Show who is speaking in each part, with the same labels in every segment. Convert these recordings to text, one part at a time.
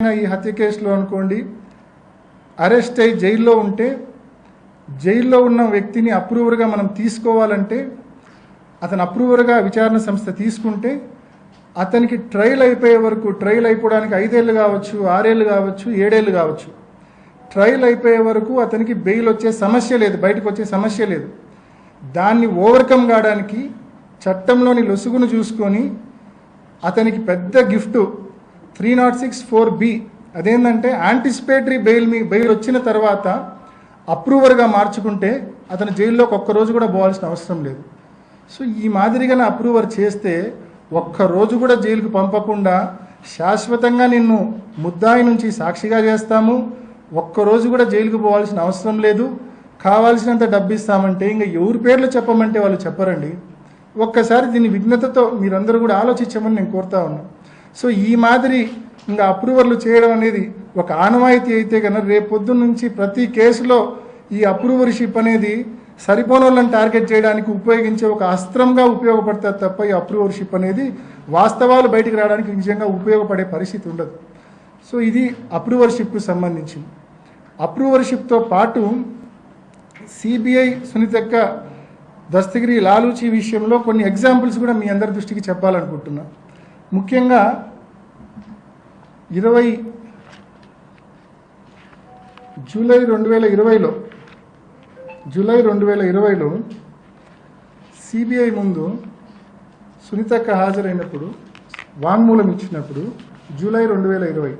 Speaker 1: ఈ హత్య కేసులో అనుకోండి అరెస్ట్ అయి జైల్లో ఉంటే జైల్లో ఉన్న వ్యక్తిని అప్రూవర్గా మనం తీసుకోవాలంటే అతను అప్రూవర్గా విచారణ సంస్థ తీసుకుంటే అతనికి ట్రయల్ అయిపోయే వరకు ట్రయల్ అయిపోవడానికి ఐదేళ్ళు కావచ్చు ఆరేళ్ళు కావచ్చు ఏడేళ్ళు కావచ్చు ట్రయల్ అయిపోయే వరకు అతనికి బెయిల్ వచ్చే సమస్య లేదు బయటకు వచ్చే సమస్య లేదు. దాన్ని ఓవర్కమ్ కావడానికి చట్టంలోని లొసుగును చూసుకొని అతనికి పెద్ద gift three nought six four B అదేంటంటే యాంటిసిపేటరీ బెయిల్ మీ బెయిల్ వచ్చిన తర్వాత అప్రూవర్గా మార్చుకుంటే అతను జైల్లోకి ఒక్క రోజు కూడా పోవాల్సిన అవసరం లేదు. సో ఈ మాదిరిగా అప్రూవర్ చేస్తే ఒక్క రోజు కూడా జైలుకు పంపకుండా శాశ్వతంగా నిన్ను ముద్దాయి నుంచి సాక్షిగా చేస్తాము. ఒక్క రోజు కూడా జైలుకు పోవాల్సిన అవసరం లేదు. కావాల్సినంత డబ్బు ఇస్తామంటే ఇంకా ఎవరి పేర్లు చెప్పమంటే వాళ్ళు చెప్పరండి. ఒక్కసారి దీన్ని విఘ్నతతో మీరందరూ కూడా ఆలోచించమని నేను కోరుతా ఉన్నాను సో ఈ మాదిరి ఇంకా అప్రూవర్లు చేయడం అనేది ఒక ఆనవాయితీ అయితే కనుక రేపొద్దు నుంచి ప్రతి కేసులో ఈ అప్రూవర్షిప్ అనేది సరిపోని వాళ్ళని టార్గెట్ చేయడానికి ఉపయోగించే ఒక అస్త్రంగా ఉపయోగపడతారు తప్ప ఈ అప్రూవర్షిప్ అనేది వాస్తవాలు బయటికి రావడానికి నిజంగా ఉపయోగపడే పరిస్థితి ఉండదు. సో ఇది అప్రూవర్షిప్కు సంబంధించి. అప్రూవర్షిప్తో పాటు సిబిఐ సునీతక్క దస్తగిరి లాలూచి విషయంలో కొన్ని ఎగ్జాంపుల్స్ కూడా మీ అందరి దృష్టికి చెప్పాలనుకుంటున్నా. ముఖ్యంగా ఇరవై జూలై రెండు వేల ఇరవైలో జూలై రెండు వేల ఇరవైలో సిబిఐ ముందు సునీతక్క హాజరైనప్పుడు వాంగ్మూలం ఇచ్చినప్పుడు జూలై రెండు వేల ఇరవై.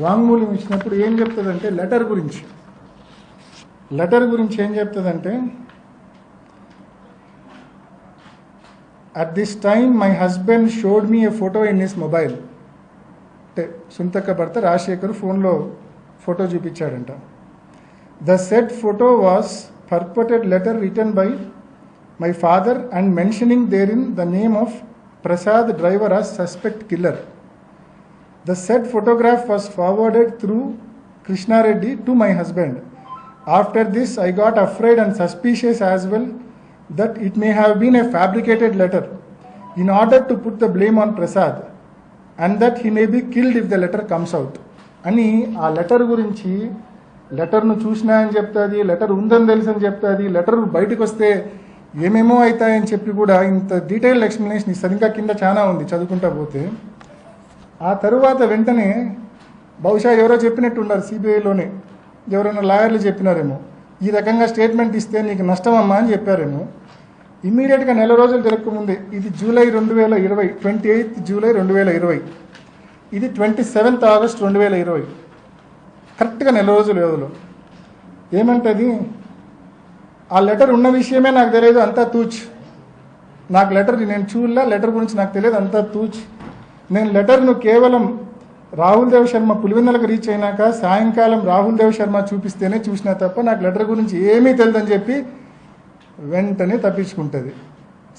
Speaker 1: వాంగ్మూలం ఇచ్చినప్పుడు ఏం చెప్తుందంటే లెటర్ గురించి. లెటర్ గురించి ఏం చెప్తుందంటే at this time my husband showed me a photo in his mobile అంటే సుంతక్క భర్త రాజశేఖర్ ఫోన్లో photo చూపించాడంట. The said photo was purported letter written by my father and mentioning there in the name of Prasad driver as suspect killer the said photograph was forwarded through Krishna Reddy to my husband after this I got afraid and suspicious as well that it may have been a fabricated letter in order to put the blame on Prasad and that he may be killed if the letter comes out అని ఆ letter గురించి లెటర్ను చూసినా అని చెప్తుంది letter ఉందని తెలుసు అని చెప్తుంది లెటర్ బయటకు వస్తే ఏమేమో అవుతాయని చెప్పి కూడా ఇంత డీటెయిల్డ్ ఎక్స్ప్లెనేషన్ ఇస్తారు ఇంకా కింద చాలా ఉంది చదువుకుంటా పోతే. ఆ తరువాత వెంటనే బహుశా ఎవరో చెప్పినట్టు ఉన్నారు సిబిఐలోనే ఎవరైనా లాయర్లు చెప్పినారేమో. ఈ రకంగా స్టేట్మెంట్ ఇస్తే నీకు నష్టమమ్మా అని చెప్పారేమో. ఇమ్మీడియట్గా నెల రోజులు తిరగకముందే ఇది జూలై రెండు వేల ఇరవై ట్వంటీ ఎయిత్ జూలై రెండు వేల ఇరవై. ఇది ట్వంటీ సెవెంత్ ఆగస్ట్ రెండు వేల ఇరవై కరెక్ట్గా నెల రోజుల వ్యవధిలో. ఏమంటది ఆ లెటర్ ఉన్న విషయమే నాకు తెలియదు అంతా తూచ్. నాకు లెటర్ నేను చూడలే లెటర్ గురించి నాకు తెలియదు అంతా తూచ్. నేను లెటర్ను కేవలం రాహుల్ దేవ్ శర్మ పులివెందులకు రీచ్ అయినాక సాయంకాలం రాహుల్ దేవ్ శర్మ చూపిస్తేనే చూసినా తప్ప నాకు లెటర్ గురించి ఏమీ తెలియదని చెప్పి వెంటనే తప్పించుకుంటుంది.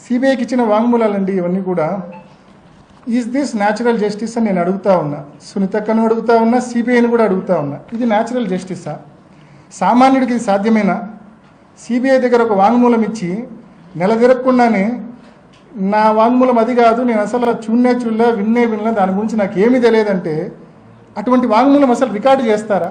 Speaker 1: సిబిఐకి ఇచ్చిన వాంగ్మూలాలండి ఇవన్నీ కూడా. ఈజ్ దిస్ న్యాచురల్ జస్టిస్ అని నేను అడుగుతా ఉన్నా. సునీతక్కను అడుగుతా ఉన్నా సిబిఐని కూడా అడుగుతా ఉన్నా. ఇది న్యాచురల్ జస్టిసా సామాన్యుడికి ఇది సాధ్యమేనా? సిబిఐ దగ్గర ఒక వాంగ్మూలం ఇచ్చి నెల తిరగకుండానే నా వాంగ్మూలం అది కాదు నేను అసలు చూన్నే చూడలే విన్నే వినలే దాని గురించి నాకు ఏమీ తెలియదంటే అటువంటి వాంగ్మూలం అసలు రికార్డు చేస్తారా?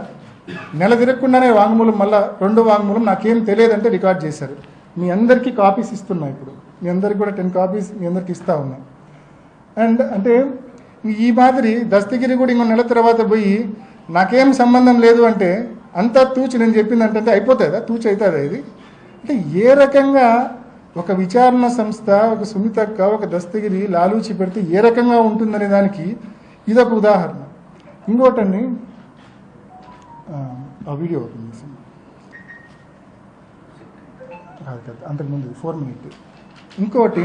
Speaker 1: నెల తిరగకుండానే వాంగ్మూలం మళ్ళీ రెండో వాంగ్మూలం నాకేం తెలియదంటే రికార్డ్ చేశారు. మీ అందరికీ కాపీస్ ఇస్తున్నా ఇప్పుడు. మీ అందరికి కూడా టెన్ కాపీస్ మీ అందరికి ఇస్తా ఉన్నా. అండ్ అంటే ఈ మాదిరి దస్తగిరి కూడా ఇంకో నెల తర్వాత పోయి నాకేం సంబంధం లేదు అంటే అంతా తూచి నేను చెప్పింది అంటే అయిపోతుందా? తూచి అవుతుందా ఇది? అంటే ఏ రకంగా ఒక విచారణ సంస్థ ఒక సునీతక్క ఒక దస్తగిరి లాలూచి పెడితే ఏ రకంగా ఉంటుందనే దానికి ఇదొక ఉదాహరణ. ఇంకోటండి ఆ, వీడియో అవుతుంది కాదు కాదు అంతకుముందు ఫోర్ మినిట్. ఇంకోటి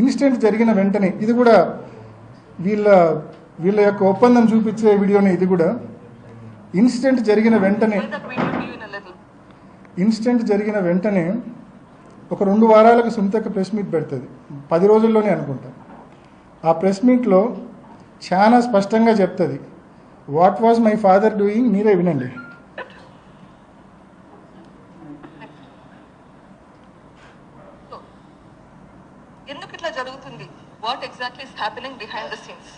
Speaker 1: ఇన్సిడెంట్ జరిగిన వెంటనే ఇది కూడా వీళ్ళ వీళ్ళ యొక్క ఒప్పందం చూపించే వీడియోనే ఇది కూడా. ఇన్సిడెంట్ జరిగిన వెంటనే ఇన్సిడెంట్ జరిగిన వెంటనే ఒక రెండు వారాలకు సునీతక్క ప్రెస్ మీట్ పెడుతుంది. పది రోజుల్లోనే అనుకుంటా. ఆ ప్రెస్ మీట్లో చాలా స్పష్టంగా చెప్తుంది what was my father doing మీరే వినండి
Speaker 2: So, ఎందుకు ఇట్లా జరుగుతుంది what exactly is happening behind the scenes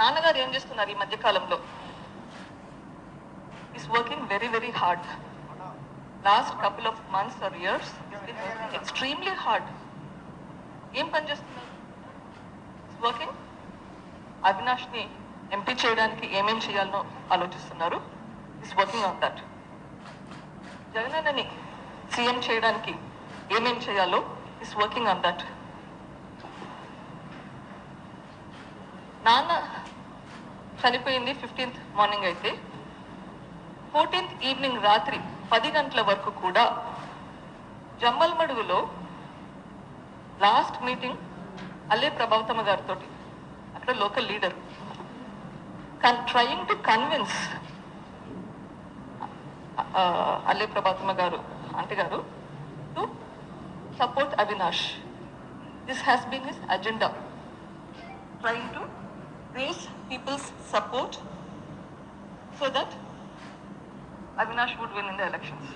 Speaker 2: నాన్నగారు ఏం చేస్తున్నారు ఈ మధ్యకాలంలో? Is working very very hard last couple of months or years extremely hard ఏం పని చేస్తున్నారు? వర్కింగ్ అవినాష్ని ఎంపీ చేయడానికి ఏమేం చేయాలనో ఆలోచిస్తున్నారు. ఈస్ వర్కింగ్ ఆన్ దట్ జగనన్నని సీఎం చేయడానికి ఏమేం చేయాలో ఈస్ వర్కింగ్ ఆన్ దట్ నాన్న చనిపోయింది ఫిఫ్టీన్త్ మార్నింగ్ అయితే. ఫోర్టీన్త్ ఈవినింగ్ రాత్రి పది గంటల వరకు కూడా జమ్మల్మడుగులో లాస్ట్ మీటింగ్ అల్లే ప్రభావతమ్మ గారితో అక్కడ local leader. Can trying to convince Alle Prabhathamma గారు ఆంటీ గారు to support Avinash. This has been his agenda trying to raise people's support so that Avinash would win in the elections.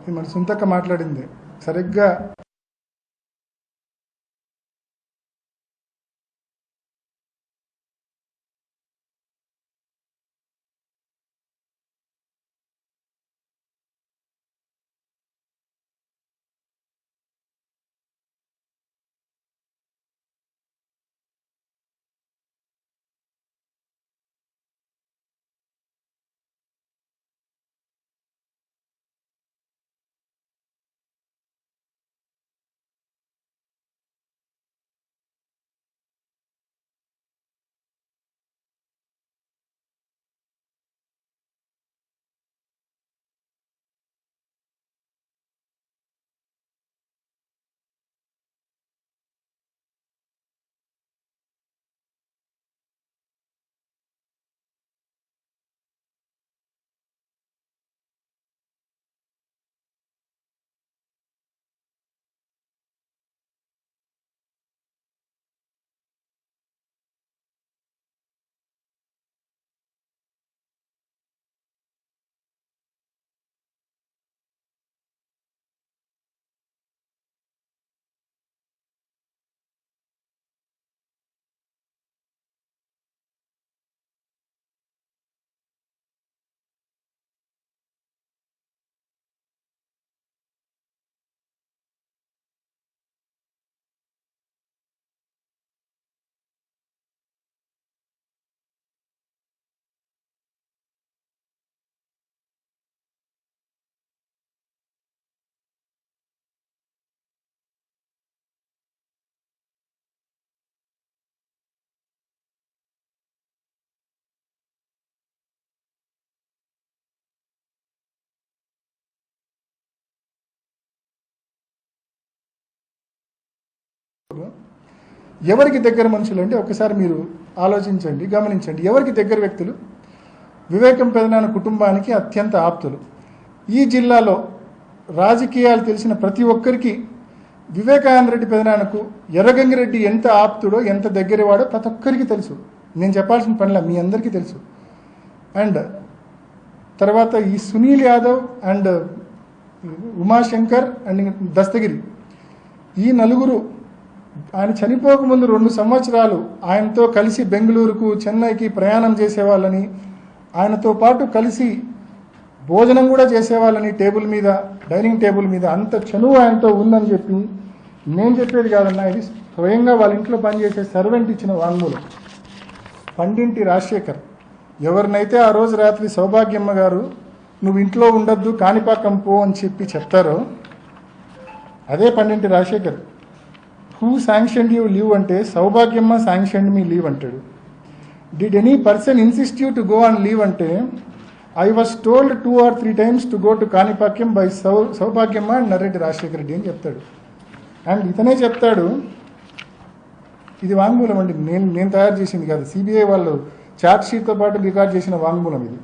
Speaker 1: ఇది మన సొంతక్క మాట్లాడింది సరిగ్గా ఎవరికి దగ్గర మనుషులు అంటే ఒకసారి మీరు ఆలోచించండి గమనించండి. ఎవరికి దగ్గర వ్యక్తులు? వివేకం పెదనాన్న కుటుంబానికి అత్యంత ఆప్తులు. ఈ జిల్లాలో రాజకీయాలు తెలిసిన ప్రతి ఒక్కరికి వివేకానంద రెడ్డి పెదనాన్నకు ఎర్రగంగిరెడ్డి ఎంత ఆప్తుడో ఎంత దగ్గరవాడో ప్రతి ఒక్కరికి తెలుసు. నేను చెప్పాల్సిన పనిలా మీ అందరికీ తెలుసు. అండ్ తర్వాత ఈ సునీల్ యాదవ్ అండ్ ఉమాశంకర్ అండ్ దస్తగిరి. ఈ నలుగురు ఆయన చనిపోకముందు రెండు సంవత్సరాలు ఆయనతో కలిసి బెంగళూరుకు చెన్నైకి ప్రయాణం చేసేవాళ్ళని ఆయనతో పాటు కలిసి భోజనం కూడా చేసేవాళ్ళని టేబుల్ మీద డైనింగ్ టేబుల్ మీద అంత చనువు ఆయనతో ఉందని చెప్పి నేను చెప్పేది కాదన్నా ఇది స్వయంగా వాళ్ళ ఇంట్లో పనిచేసే సర్వెంట్ ఇచ్చిన వాంగ్మూలం. పండింటి రాజశేఖర్ ఎవరినైతే ఆ రోజు రాత్రి సౌభాగ్యమ్మ గారు నువ్వు ఇంట్లో ఉండొద్దు కాణిపాకం పో అని చెప్పి చెప్తారో అదే పండింటి Rajasekhar. Who sanction you leave అంటే సౌభాగ్యమ్మ శాంక్షన్ మీ లీవ్ అంటాడు. Did any person insist you to go on leave అంటే I was told two or three times to go to Kanipakam by Sou Soubhagyamma and Narreddy Rajasekhara Reddy అని చెప్తాడు. And ఇతనే చెప్తాడు ఇది వాంగ్మూలం అండి నేను నేను తయారు చేసింది కాదు. సిబిఐ వాళ్ళు ఛార్జ్ షీట్తో పాటు రికార్డ్ చేసిన వాంగ్మూలం ఇది.